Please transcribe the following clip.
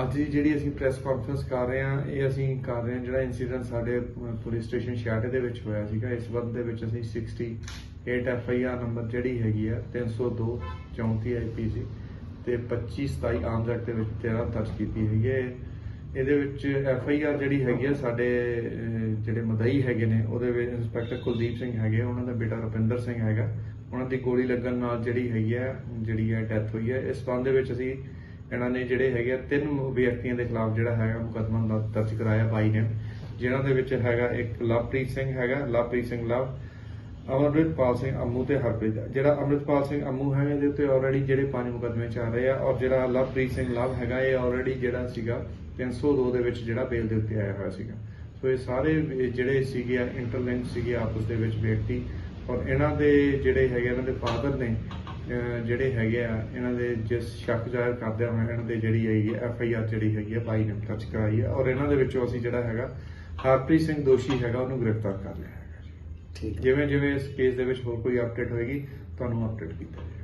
ਅੱਜ ਦੀ ਜਿਹੜੀ ਅਸੀਂ ਪ੍ਰੈਸ ਕਾਨਫਰੰਸ ਕਰ ਰਹੇ ਹਾਂ, ਇਹ ਅਸੀਂ ਕਰ ਰਹੇ ਹਾਂ ਜਿਹੜਾ ਇਨਸੀਡੈਂਟ ਸਾਡੇ ਪੁਲਿਸ ਸਟੇਸ਼ਨ ਛਿਆਟੇ ਦੇ ਵਿੱਚ ਹੋਇਆ ਸੀਗਾ। ਇਸ ਵਕਤ ਦੇ ਵਿੱਚ ਅਸੀਂ 68 ਐਫ ਆਈ ਆਰ ਨੰਬਰ ਜਿਹੜੀ ਹੈਗੀ ਆ 302 34 ਆਈਪੀਸੀ ਤੇ 25 27 ਆਮ ਐਕਟ ਦੇ ਵਿੱਚ 13 ਦਰਜ ਕੀਤੀ ਹੈਗੀ ਹੈ ਇਹਦੇ ਵਿੱਚ ਐਫ ਆਈ ਆਰ ਜਿਹੜੀ ਹੈਗੀ ਆ, ਸਾਡੇ ਜਿਹੜੇ ਮਦਈ ਹੈਗੇ ਨੇ, ਉਹਦੇ ਵਿੱਚ ਇੰਸਪੈਕਟਰ ਕੁਲਦੀਪ ਸਿੰਘ ਹੈਗੇ ਉਹਨਾਂ ਦਾ ਬੇਟਾ ਰੁਪਿੰਦਰ ਸਿੰਘ ਹੈਗਾ। ਉਹਨਾਂ ਦੀ ਗੋਲੀ ਲੱਗਣ ਨਾਲ ਜਿਹੜੀ ਹੈਗੀ ਆ, ਜਿਹੜੀ ਹੈ ਡੈਥ ਹੋਈ ਹੈ ਇਸ ਸੰਬੰਧ ਦੇ ਵਿੱਚ ਅਸੀਂ ਇਹਨਾਂ ਨੇ ਜਿਹੜੇ ਹੈਗੇ ਆ, ਤਿੰਨ ਵਿਅਕਤੀਆਂ ਦੇ ਖਿਲਾਫ ਜਿਹੜਾ ਹੈਗਾ ਮੁਕੱਦਮਾ ਦਰਜ ਕਰਾਇਆ ਬਾਈ ਨੇ ਜਿਨ੍ਹਾਂ ਦੇ ਵਿੱਚ ਹੈਗਾ ਇੱਕ ਲਵਪ੍ਰੀਤ ਸਿੰਘ ਹੈਗਾ ਲਵਪ੍ਰੀਤ ਸਿੰਘ ਲਵ ਅਮਰਪਾਲ ਸਿੰਘ ਅੰਮੂ ਤੇ ਹਰਪ੍ਰੀਤ। ਜਿਹੜਾ ਅਮਰਿਤਪਾਲ ਸਿੰਘ ਅੰਮੂ ਹੈ ਇਹਦੇ ਉੱਤੇ ਆਲਰੇਡੀ ਜਿਹੜੇ ਪੰਜ ਮੁਕੱਦਮੇ ਚੱਲ ਰਹੇ ਆ ਔਰ ਜਿਹੜਾ ਲਵਪ੍ਰੀਤ ਸਿੰਘ ਲਵ ਹੈਗਾ ਇਹ ਆਲਰੇਡੀ ਜਿਹੜਾ ਸੀਗਾ 302 ਦੇ ਵਿੱਚ ਜਿਹੜਾ ਬੇਲ ਦੇ ਉੱਤੇ ਆਇਆ ਹੋਇਆ ਸੀਗਾ। ਸੋ ਇਹ ਸਾਰੇ ਜਿਹੜੇ ਸੀਗੇ ਇੰਟਰਲਿੰਕ ਸੀਗੇ ਆਪਸ ਦੇ ਵਿੱਚ ਵਿਅਕਤੀ ਔਰ ਇਹਨਾਂ ਦੇ ਜਿਹੜੇ ਹੈਗੇ ਇਹਨਾਂ ਦੇ ਫਾਦਰ ਨੇ ਜਿਹੜੇ ਹੈਗੇ ਆ ਇਹਨਾਂ ਦੇ ਜਿਸ ਸ਼ੱਕ ਜ਼ਾਹਿਰ ਕਰਦੇ ਹੋਏ ਇਹਨਾਂ ਦੇ ਜਿਹੜੀ ਹੈਗੀ ਐਫ ਆਈ ਆਰ ਜਿਹੜੀ ਹੈਗੀ ਆ ਬਾਈ ਨੇ ਦਰਜ ਕਰਾਈ ਹੈ ਔਰ ਇਹਨਾਂ ਦੇ ਵਿੱਚੋਂ ਅਸੀਂ ਜਿਹੜਾ ਹੈਗਾ ਹਰਪ੍ਰੀਤ ਸਿੰਘ ਦੋਸ਼ੀ ਹੈਗਾ ਉਹਨੂੰ ਗ੍ਰਿਫਤਾਰ ਕਰ ਲਿਆ ਹੈਗਾ ਜੀ। ਠੀਕ ਜਿਵੇਂ ਜਿਵੇਂ ਇਸ ਕੇਸ ਦੇ ਵਿੱਚ ਹੋਰ ਕੋਈ ਅਪਡੇਟ ਹੋਏਗੀ ਤੁਹਾਨੂੰ ਅਪਡੇਟ ਕੀਤਾ ਜਾਏਗਾ।